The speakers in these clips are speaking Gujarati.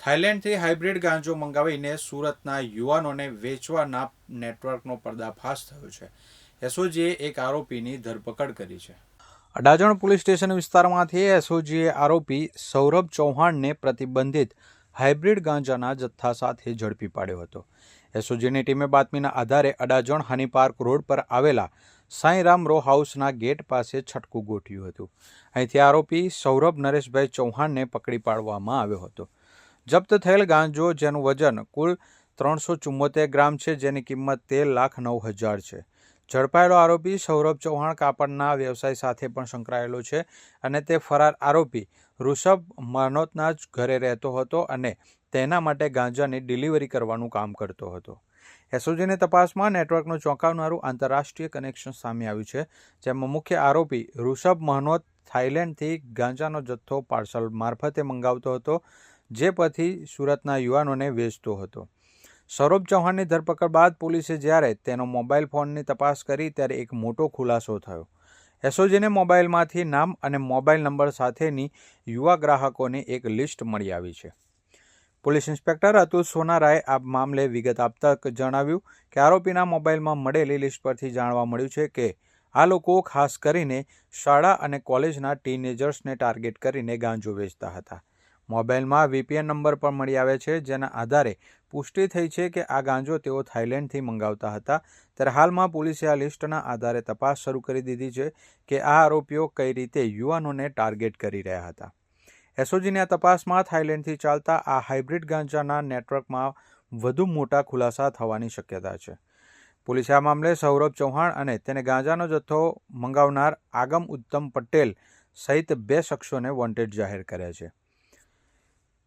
થાઇલેન્ડથી હાઇબ્રિડ ગાંજો મંગાવીને સુરતના યુવાનોને વેચવાના નેટવર્કનો પર્દાફાશ થયો છે. એસઓજીએ એક આરોપીની ધરપકડ કરી છે. અડાજણ પોલીસ સ્ટેશન વિસ્તારમાંથી એસઓજીએ આરોપી સૌરભ ચૌહાણને પ્રતિબંધિત હાઇબ્રિડ ગાંજાના જથ્થા સાથે ઝડપી પાડ્યો હતો. એસઓજીની ટીમે બાતમીના આધારે અડાજણ હની પાર્ક રોડ પર આવેલા સાંઈરામ રો હાઉસના ગેટ પાસે છટકું ગોઠવ્યું હતું. અહીંથી આરોપી સૌરભ નરેશભાઈ ચૌહાણને પકડી પાડવામાં આવ્યો હતો. જપ્ત થયેલ ગાંજો જેનું વજન કુલ ત્રણસો ચુમ્મોતેર ગ્રામ છે, જેની કિંમત તેર લાખ નવ હજાર છે. ઝડપાયેલો આરોપી સૌરભ ચૌહાણ કાપડના વ્યવસાય સાથે પણ સંકળાયેલો છે અને તે ફરાર આરોપી ઋષભ માનોતના જ ઘરે રહેતો હતો અને તેના માટે ગાંજાની ડિલિવરી કરવાનું કામ કરતો હતો. એસઓજીની તપાસમાં નેટવર્કનું ચોંકાવનારું આંતરરાષ્ટ્રીય કનેક્શન સામે આવ્યું છે, જેમાં મુખ્ય આરોપી ઋષભ મહનોત થાઇલેન્ડથી ગાંજાનો જથ્થો પાર્સલ મારફતે મંગાવતો હતો. જે પછી સુરતના યુવાનોને વેચતો હતો. સૌરભ ચૌહાણની ધરપકડ બાદ પોલીસે જ્યારે તેનો મોબાઈલ ફોનની તપાસ કરી ત્યારે એક મોટો ખુલાસો થયો. એસઓજીને મોબાઈલમાંથી નામ અને મોબાઈલ નંબર સાથેની યુવા ગ્રાહકોની એક લિસ્ટ મળી આવી છે. પોલીસ ઇન્સ્પેક્ટર અતુલ સોનારાએ આ મામલે વિગત આપતા જણાવ્યું કે આરોપીના મોબાઈલમાં મળેલી લિસ્ટ પરથી જાણવા મળ્યું છે કે આ લોકો ખાસ કરીને શાળા અને કોલેજના ટીનેજર્સને ટાર્ગેટ કરીને ગાંજો વેચતા હતા. મોબાઈલમાં વીપીએન નંબર પણ મળી આવે છે, જેના આધારે પુષ્ટિ થઈ છે કે આ ગાંજો તેઓ થાઇલેન્ડથી મંગાવતા હતા. ત્યારે હાલમાં પોલીસે આ લિસ્ટના આધારે તપાસ શરૂ કરી દીધી છે કે આ આરોપીઓ કઈ રીતે યુવાનોને ટાર્ગેટ કરી રહ્યા હતા. એસઓજીની આ તપાસમાં થાઇલેન્ડથી ચાલતા આ હાઇબ્રિડ ગાંજાના નેટવર્કમાં વધુ મોટા ખુલાસા થવાની શક્યતા છે. પોલીસે આ મામલે સૌરભ ચૌહાણ અને તેને ગાંજાનો જથ્થો મંગાવનાર આગમ ઉત્તમ પટેલ સહિત બે શખ્સોને વોન્ટેડ જાહેર કર્યા છે.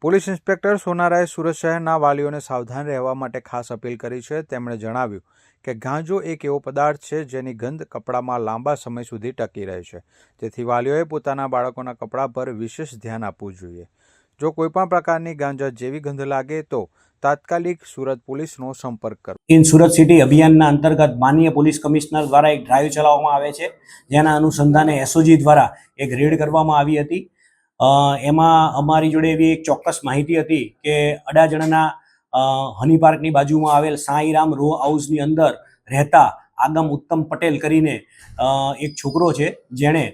પોલીસ ઇન્સ્પેક્ટર સોનારાએ સુરત શહેરના વાલીઓને સાવધાન રહેવા માટે ખાસ અપીલ કરી છે. તેમણે જણાવ્યું કે ગાંજો એક એવો પદાર્થ છે જેની ગંધ કપડામાં લાંબા સમય સુધી ટકી રહે છે. તેથી વાલીઓએ પોતાના બાળકોના કપડાં પર વિશેષ ધ્યાન આપવું જોઈએ. જો કોઈપણ પ્રકારની ગાંજા જેવી ગંધ લાગે તો તાત્કાલિક સુરત પોલીસનો સંપર્ક કરો. ઇન સુરત સિટી અભિયાનના અંતર્ગત માનનીય પોલીસ કમિશનર દ્વારા એક ડ્રાઈવ ચલાવવામાં આવે છે. જેના અનુસંધાને એસઓજી દ્વારા એક રેડ કરવામાં આવી હતી. એમાં અમારી જોડે એવી એક ચોક્કસ માહિતી હતી કે અડાજણના હની પાર્કની બાજુમાં આવેલ સાંઈરામ રો હાઉસની અંદર રહેતા આગમ ઉત્તમ પટેલ કરીને એક છોકરો છે જેણે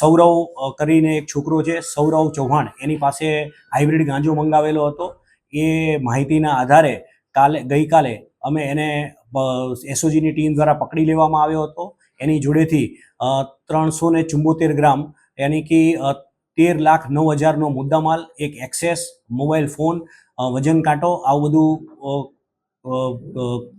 સૌરવ કરીને એક છોકરો છે સૌરવ ચૌહાણ. એની પાસે હાઇબ્રિડ ગાંજો મંગાવેલો હતો. એ માહિતીના આધારે કાલે, ગઈકાલે અમે એને એસઓજીની ટીમ દ્વારા પકડી લેવામાં આવ્યો હતો. એની જોડેથી ત્રણસો ને ચુંબોતેર ગ્રામ યાની કે તેર લાખ નવ હજારનો મુદ્દામાલ, એક એક્સેસ, મોબાઈલ ફોન વજન કાંટો, આવું બધું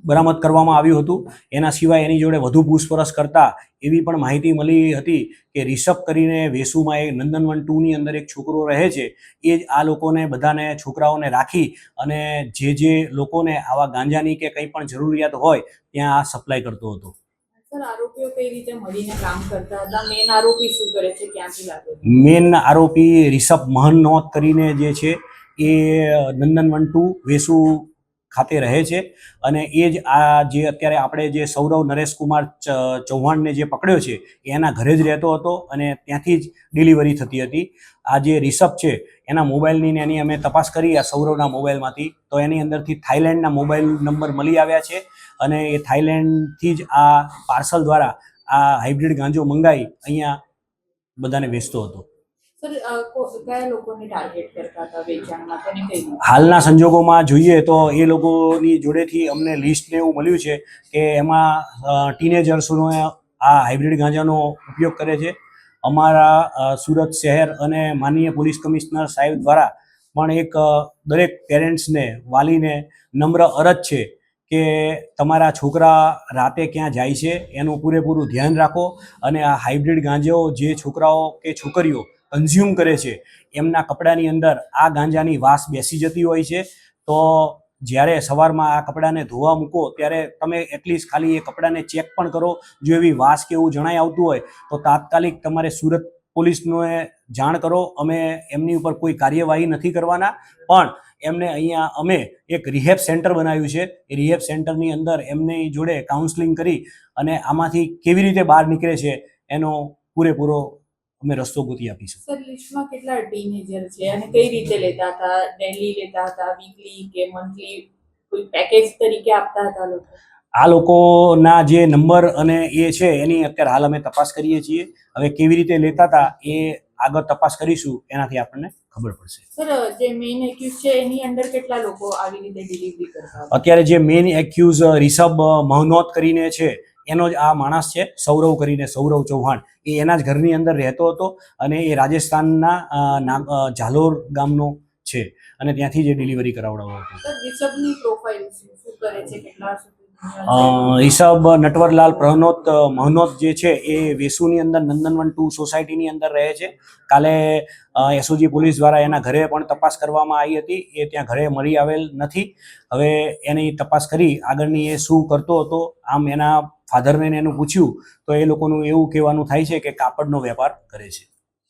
બરામદ કરવામાં આવ્યું હતું. એના સિવાય એની જોડે વધુ પૂછપરછ કરતા એવી પણ માહિતી મળી હતી કે રિષભ કરીને વેસુમાં એ નંદનવન ટુની અંદર એક છોકરો રહે છે. એ જ આ લોકોને બધાને છોકરાઓને રાખી અને જે જે લોકોને આવા ગાંજાની કે કંઈ પણ જરૂરિયાત હોય, ત્યાં આ સપ્લાય કરતો હતો. મેન આરોપી રિષભ મહનોત કરીને જે છે એ નંદન ટુ વેસુ ખાતે રહે છે. અને એ જ આ જે અત્યારે આપણે જે સૌરવ નરેશકુમાર ચૌહાણને જે પકડ્યો છે એના ઘરે જ રહેતો હતો અને ત્યાંથી જ ડિલિવરી થતી હતી. આ જે રિષભ છે, એના મોબાઈલની એની અમે તપાસ કરી, આ સૌરવના મોબાઈલમાંથી. તો એની અંદરથી થાઇલેન્ડના મોબાઈલ નંબર મળી આવ્યા છે અને એ થાઇલેન્ડથી જ આ પાર્સલ દ્વારા આ હાઇબ્રિડ ગાંજો મંગાવી અહીંયા બધાને વેચતો હતો. હાલના સંજોગોમાં જોઈએ તો એ લોકોની જોડેથી અમને લિસ્ટ ને એવું મળ્યું છે કે એમાં ટીનેજર્સનો આ હાઇબ્રિડ ગાંજાનો ઉપયોગ કરે છે. અમારા સુરત શહેર અને માનનીય પોલીસ કમિશનર સાહેબ દ્વારા પણ એક દરેક પેરેન્ટ્સને વાલીને નમ્ર અરજ છે કે તમારા છોકરા રાતે ક્યાં જાય છે એનું પૂરેપૂરું ધ્યાન રાખો અને આ હાઇબ્રિડ ગાંજો જે છોકરાઓ કે છોકરીઓ કન્ઝ્યુમ કરે છે. એમના કપડાની અંદર આ ગાંજાની વાસ બેસી જતી હોય છે. તો જ્યારે સવારમાં આ કપડાને ધોવા મૂકો, ત્યારે તમે એટલીસ્ટ ખાલી એ કપડાને ચેક પણ કરો. જો એવી વાસ કે એવું જણાઈ આવતું હોય, તો તાત્કાલિક તમારે સુરત પોલીસને જાણ કરો. અમે એમની ઉપર કોઈ કાર્યવાહી નથી કરવાના. પણ એમને અહીંયા અમે એક રિહેબ સેન્ટર બનાવ્યું છે. એ રિહેબ સેન્ટરની અંદર એમની જોડે કાઉન્સલિંગ કરી અને આમાંથી કેવી રીતે બહાર નીકળે છે, એનો પૂરેપૂરો અમે રસ્તો ગોતી આપીશું. સર લિસ્ટમાં કેટલા ટીનેજર છે અને કઈ રીતે લેતા હતા? ડેલી લેતા હતા વીકલી કે મંથલી કોઈ પેકેજ તરીકે આપતા હતા લોકો? આ લોકોના જે નંબર અને એ છે એની અત્યારે હાલ અમે તપાસ કરીએ છીએ. હવે કેવી રીતે લેતા હતા એ આગળ તપાસ કરીશું એનાથી આપણને ખબર પડશે. સર જે મેઇન એક્યુઝ છે એની અંદર કેટલા લોકો આવી રીતે ડિલિવરી કરતા અત્યારે જે મેઇન એક્યુઝ રિષભ મહનોત કરીને છે એનો જ આ માણસ છે સૌરવ કરીને સૌરવ ચૌહાણ. એ એના જ ઘરની અંદર રહેતો હતો અને એ રાજસ્થાનના ઝાલોર ગામનો છે અને ત્યાંથી જે ડિલિવરી કરાવડાવો હતો. રિષભ નટવરલાલ પ્રહનોત મહનોત જે છે એ વેસુની અંદર નંદનવન ટુ સોસાયટીની અંદર રહે છે. કાલે એસઓજી પોલીસ દ્વારા એના ઘરે પણ તપાસ કરવામાં આવી હતી. એ ત્યાં ઘરે મળી આવેલ નથી. હવે એની તપાસ કરી આગળની એ શું કરતો હતો આમ એના ફાધરને એનું પૂછ્યું, તો એ લોકોનું એવું કહેવાનું થાય છે કે કાપડનો વેપાર કરે છે.